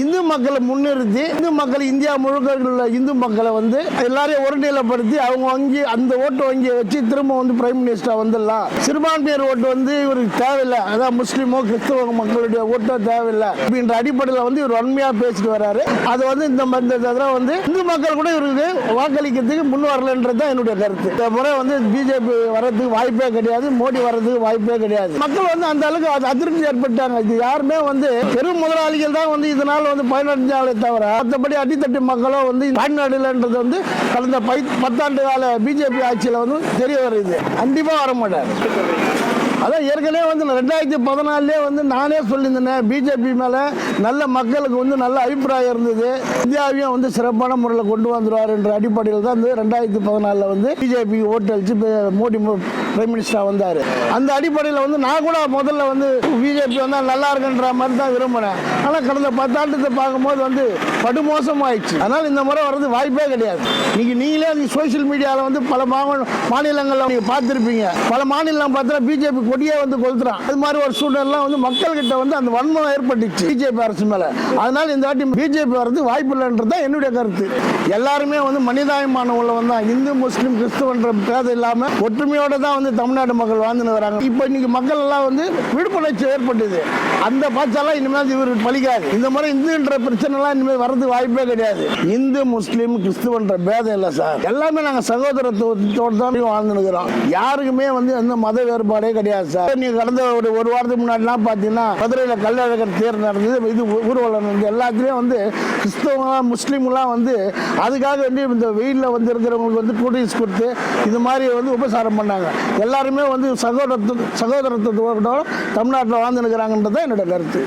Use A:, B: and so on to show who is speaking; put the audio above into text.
A: இந்து மக்களை முன்னிறுத்தி இந்து மக்கள் இந்தியா முழுக்க உள்ள இந்து மக்களை வந்து எல்லாரையும் ஒருநிலைப்படுத்தி அவங்க வங்கி அந்த ஓட்டு வங்கியை வச்சு திரும்ப வந்து பிரைம் மினிஸ்டர் வந்துடலாம். சிறுபான்மையர் ஓட்டு வந்து இவருக்கு தேவையில்லை. அதான் முஸ்லீமோ கிறிஸ்தவ மக்களுடைய ஓட்டோ தேவையில்லை. அப்படின்ற அடிப்படையில் வந்து இவர் வன்மையா பேசிட்டு வராரு. அது வந்து இந்த மாதிரி இந்த வந்து இந்து மக்கள் கூட இவருக்கு வாக்களிக்கிறதுக்கு முன் வரலன்றது தான் என்னுடைய கருத்து. இந்த முறை வந்து பிஜேபி வர்றதுக்கு வாய்ப்பே கிடையாது. மோடி வர்றதுக்கு வாய்ப்பே கிடையாது. மக்கள் வந்து அந்த அளவுக்கு அது அதிருப்தி ஏற்பட்டாங்க. இது யாருமே வந்து பெரும் முதலாளிகள் தான் வந்து இதனால் வந்து பதினெட்டு நாளே தவிர மற்றபடி அடித்தட்டு மக்களோ வந்து பயனடையலன்றது வந்து கடந்த பை பத்தாண்டு கால பிஜேபி ஆட்சியில் வந்து தெரிய வருது. கண்டிப்பாக வர மாட்டார் அதான் ஏற்கனவே வந்து ரெண்டாயிரத்தி பதினாலே வந்து நானே சொல்லியிருந்தேன் பிஜேபி மேலே நல்ல மக்களுக்கு வந்து நல்ல அபிப்பிராயம் இருந்தது. இந்தியாவையும் வந்து சிறப்பான முறையில் கொண்டு வந்துடுவார் என்ற அடிப்படையில் தான் வந்து ரெண்டாயிரத்தி பதினாலில் வந்து பிஜேபி ஓட்டு அழிச்சு மோடி பிரைம் மினிஸ்டராக வந்தார். அந்த அடிப்படையில் வந்து நான் கூட முதல்ல வந்து பிஜேபி வந்தால் நல்லா இருக்குன்ற மாதிரி தான் விரும்பினேன். ஆனால் கடந்த பத்தாண்டுத்தை பார்க்கும்போது வந்து படுமோசமாயிடுச்சு. அதனால் இந்த முறை வர்றது வாய்ப்பே கிடையாது. இன்னைக்கு நீங்களே சோசியல் சோஷியல் மீடியாவில் வந்து பல மாநிலங்களில் நீங்கள் பார்த்துருப்பீங்க. பல மாநிலம் பார்த்தா பிஜேபி கொடியே வந்து கொளுத்துறான். அது மாதிரி ஒரு சூழ்நிலாம் வந்து மக்கள்கிட்ட வந்து அந்த வன்மம் ஏற்பட்டுச்சு. பிஜேபி அரசு மேலே. அதனால இந்த வாட்டி பிஜேபி வரது வாய்ப்பு இல்லைன்றது தான் என்னுடைய கருத்து. எல்லாருமே வந்து மனிதாயமான உள்ளவன் தான் இந்து முஸ்லீம் கிறிஸ்துவன்ற பேதம் இல்லாமல் ஒற்றுமையோட தான் வந்து தமிழ்நாடு மக்கள் வாழ்ந்துன்னு வராங்க. இப்போ இன்னைக்கு மக்கள் எல்லாம் வந்து விழிப்புணர்ச்சி ஏற்பட்டது. அந்த பாச்சாலாம் இனிமேல் இவருக்கு பழிக்காது. இந்த முறை இந்துன்ற பிரச்சனைலாம் இனிமேல் வர்றதுக்கு வாய்ப்பே கிடையாது. இந்து முஸ்லீம் கிறிஸ்துவன்ற பேதம் இல்லை சார். எல்லாமே நாங்கள் சகோதரத்துவத்தோடு தான் வாழ்ந்துருக்கிறோம் யாருக்குமே வந்து எந்த மத வேறுபாடே கிடையாது. சார். நீங்க கடந்த ஒரு ஒரு வாரத்துக்கு முன்னாடிலாம் பார்த்தீங்கன்னா மதுரையில் கள்ளழகர் தேர் நடந்தது. இது ஊர்வலம். நடந்தது எல்லாத்துலேயும் வந்து கிறிஸ்தவங்களாம் முஸ்லீம்லாம் வந்து அதுக்காக வந்து இந்த வெயிலில் வந்து இருக்கிறவங்களுக்கு வந்து கூட்டிஸ் கொடுத்து இது மாதிரி வந்து உபசாரம் பண்ணாங்க. எல்லாருமே வந்து சகோதரத்து சகோதரத்துவத்தோட தமிழ்நாட்டில் வாழ்ந்துருக்கிறாங்கன்றது தான் என்னோட கருத்து.